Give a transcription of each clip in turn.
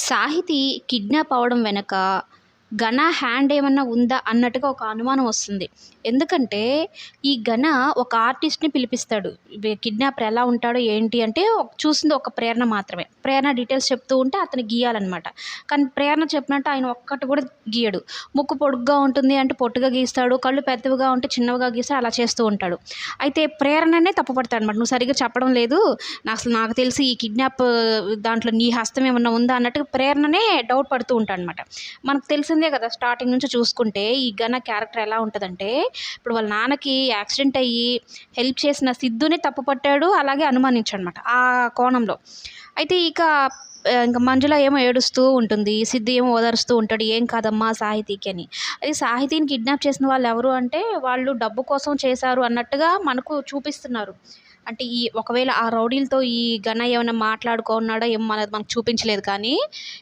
Sahiti kidnap అవ్వడం వెనక ఘన హ్యాండ్ ఏమన్నా ఉందా అన్నట్టుగా ఒక అనుమానం వస్తుంది. ఎందుకంటే ఈ ఘన ఒక ఆర్టిస్ట్ని పిలిపిస్తాడు. కిడ్నాపర్ ఎలా ఉంటాడో ఏంటి అంటే చూసింది ఒక ప్రేరణ మాత్రమే. ప్రేరణ డీటెయిల్స్ చెప్తూ ఉంటే అతను గీయాలన్నమాట. కానీ ప్రేరణ చెప్పినట్టు ఆయన ఒక్కటి కూడా గీయడు. ముక్కు పొడుగ్గా ఉంటుంది అంటే పొట్టుగా గీస్తాడు కళ్ళు పెద్దవిగా ఉంటే చిన్నవిగా గీస్తాడు అలా చేస్తూ ఉంటాడు. అయితే ప్రేరణనే తప్పుపడతాడు అనమాట నువ్వు సరిగ్గా చెప్పడం లేదు. అసలు నాకు తెలిసి ఈ కిడ్నాప్ దాంట్లో నీ హస్తం ఏమన్నా ఉందా అన్నట్టుగా ప్రేరణనే డౌట్ పడుతూ ఉంటాడు అనమాట మనకు తెలిసిన తెలిసిందే కదా స్టార్టింగ్ నుంచి చూసుకుంటే ఈ గన క్యారెక్టర్ ఎలా ఉంటుందంటే ఇప్పుడు వాళ్ళ నాన్నకి యాక్సిడెంట్ అయ్యి హెల్ప్ చేసిన సిద్ధుని తప్పు పట్టాడు అలాగే అనుమానించాడు అనమాట ఆ కోణంలో. అయితే ఇక ఇంకా మంజుల ఏమో ఏడుస్తూ ఉంటుంది సిద్ధి ఏమో ఓదారుస్తూ ఉంటాడు ఏం కాదమ్మా సాహితీకి అని. అది సాహితీని కిడ్నాప్ చేసిన వాళ్ళు ఎవరు అంటే వాళ్ళు డబ్బు కోసం చేశారు అన్నట్టుగా మనకు చూపిస్తున్నారు. అంటే ఈ ఒకవేళ ఆ రౌడీలతో ఈ గణ ఏమైనా మాట్లాడుకున్నాడో ఏమో మనది మనకు చూపించలేదు కానీ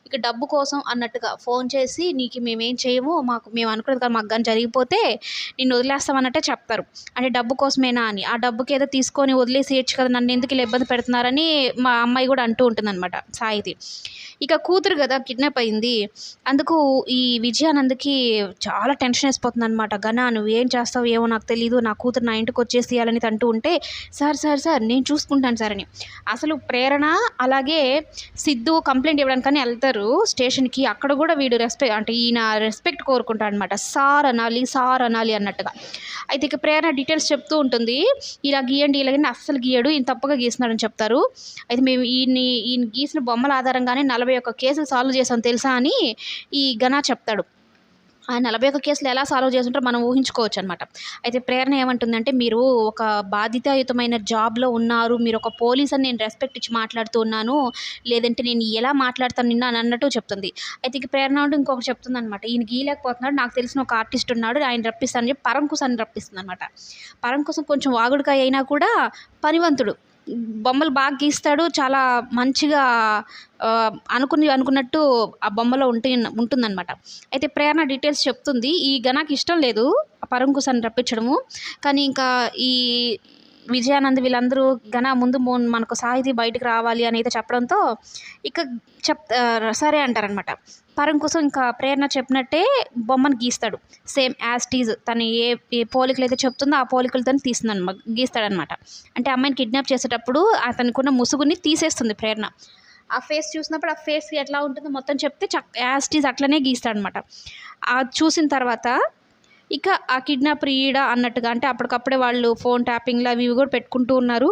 ఇక డబ్బు కోసం అన్నట్టుగా ఫోన్ చేసి నీకు మేమేం చేయము మాకు మేము అనుకున్నది కానీ మాకు కానీ జరిగిపోతే నిన్ను వదిలేస్తామన్నట్టే చెప్తారు. అంటే డబ్బు కోసమేనా అని. ఆ డబ్బుకి ఏదో తీసుకొని వదిలేసేయచ్చు కదా నన్ను ఎందుకు ఇలా ఇబ్బంది పెడుతున్నారని మా అమ్మాయి కూడా అంటూ ఉంటుందన్నమాట సాహితి. ఇక కూతురు కదా కిడ్నాప్ అయింది. అందుకు ఈ విజయానంద్కి చాలా టెన్షన్ వేసిపోతుంది అనమాట గనా నువ్వు ఏం చేస్తావు ఏమో నాకు తెలియదు నా కూతురు నా ఇంటికి వచ్చేసేయాలని అంటూ ఉంటే సార్ సార్ సార్ నేను చూసుకుంటాను సార్ అని. అసలు ప్రేరణ అలాగే సిద్ధు కంప్లైంట్ ఇవ్వడానికని వెళ్తారు స్టేషన్కి. అక్కడ కూడా వీడు రెస్పెక్ట్ అంటే ఈయన రెస్పెక్ట్ కోరుకుంటాడు అనమాట సార్ అనాలి సార్ అనాలి అన్నట్టుగా. అయితే ఇక ప్రేరణ డీటెయిల్స్ చెప్తూ ఉంటుంది. ఇలా గీయండి ఇలాగని అస్సలు గీయడు. ఈయన తప్పగా గీస్తున్నాడని చెప్తారు. అయితే మేము ఈయన్ని ఈయన గీసిన బొమ్మలు ఆధారంగానే నలభై ఒక్క కేసులు సాల్వ్ చేసాం తెలుసా అని ఈ ఘన చెప్తాడు. ఆ నలభై ఒక్క కేసులు ఎలా సాల్వ్ చేస్తుంటారో మనం ఊహించుకోవచ్చు అనమాట అయితే ప్రేరణ ఏమంటుందంటే మీరు ఒక బాధ్యతాయుతమైన జాబ్లో ఉన్నారు మీరు ఒక పోలీస్ అని నేను రెస్పెక్ట్ ఇచ్చి మాట్లాడుతూ ఉన్నాను లేదంటే నేను ఎలా మాట్లాడతాను నిన్న అని అన్నట్టు చెప్తుంది. అయితే ఇక ప్రేరణ ఉంటే ఇంకొకటి చెప్తుంది అనమాట ఈయన గీయలేకపోతున్నాడు నాకు తెలిసిన ఒక ఆర్టిస్ట్ ఉన్నాడు ఆయన రప్పిస్తానని చెప్పి పరంకుశ్ అని రప్పిస్తుంది అనమాట కోసం కొంచెం వాగుడుకాయ అయినా కూడా పనివంతుడు. బొమ్మలు బాగా గీస్తాడు. చాలా మంచిగా అనుకుని అనుకున్నట్టు ఆ బొమ్మలో ఉంటే ఉంటుందన్నమాట. అయితే ప్రేరణ డీటెయిల్స్ చెప్తుంది. ఈ గణాకి ఇష్టం లేదు. ఆ రప్పించడము. కానీ ఇంకా ఈ విజయానంద్ వీళ్ళందరూ ఘన ముందు మనకు సాహితీ బయటకు రావాలి అని అయితే చెప్పడంతో ఇక చెప్ సరే అంటారనమాట పరం కోసం ఇంకా ప్రేరణ చెప్పినట్టే బొమ్మను గీస్తాడు. సేమ్ యాజ్ టీజ్ తను ఏ ఏ పోలికలు అయితే చెప్తుందో ఆ పోలికలతో తీస్తుందనమా గీస్తాడనమాట అంటే అమ్మాయిని కిడ్నాప్ చేసేటప్పుడు అతనికి ముసుగుని తీసేస్తుంది ప్రేరణ. ఆ ఫేస్ చూసినప్పుడు ఆ ఫేస్ ఎట్లా ఉంటుందో మొత్తం చెప్తే చక్ యాజ్ టీజ్ అట్లనే గీస్తాడనమాట అది చూసిన తర్వాత ఇక ఆ కిడ్నాప్ రీడ అన్నట్టుగా అంటే అప్పటికప్పుడే వాళ్ళు ఫోన్ ట్యాపింగ్లు అవి ఇవి కూడా పెట్టుకుంటూ ఉన్నారు.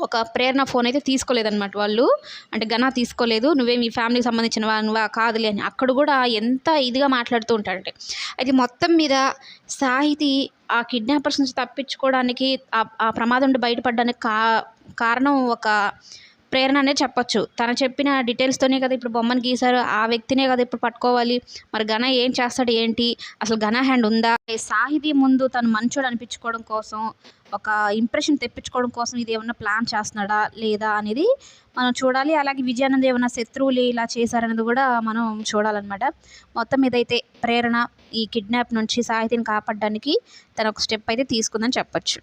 ఒక ప్రేరణ ఫోన్ అయితే తీసుకోలేదన్నమాట వాళ్ళు. అంటే ఘన తీసుకోలేదు నువ్వే మీ ఫ్యామిలీకి సంబంధించిన నువ్వా కాదులే అని. అక్కడ కూడా ఎంత ఇదిగా మాట్లాడుతూ ఉంటాడంటే అయితే మొత్తం మీద సాహితి ఆ కిడ్నాపర్స్ నుంచి తప్పించుకోవడానికి ఆ ప్రమాదం నుండి బయటపడడానికి కా కారణం ఒక ప్రేరణ అనే చెప్పొచ్చు. తను చెప్పిన డీటెయిల్స్తోనే కదా ఇప్పుడు బొమ్మను గీశారు. ఆ వ్యక్తినే కదా ఇప్పుడు పట్టుకోవాలి. మరి ఘన ఏం చేస్తాడు ఏంటి? అసలు ఘన హ్యాండ్ ఉందా? సాహితీ ముందు తను మంచోడు అనిపించుకోవడం కోసం ఒక ఇంప్రెషన్ తెప్పించుకోవడం కోసం ఇది ఏమన్నా ప్లాన్ చేస్తున్నాడా లేదా అనేది మనం చూడాలి. అలాగే విజయానంద్ ఏమైనా శత్రువులు ఇలా చేశారనేది కూడా మనం చూడాలన్నమాట. మొత్తం ఇదైతే ప్రేరణ ఈ కిడ్నాప్ నుంచి సాహితీని కాపాడడానికి తన ఒక స్టెప్ అయితే తీసుకుందని చెప్పొచ్చు.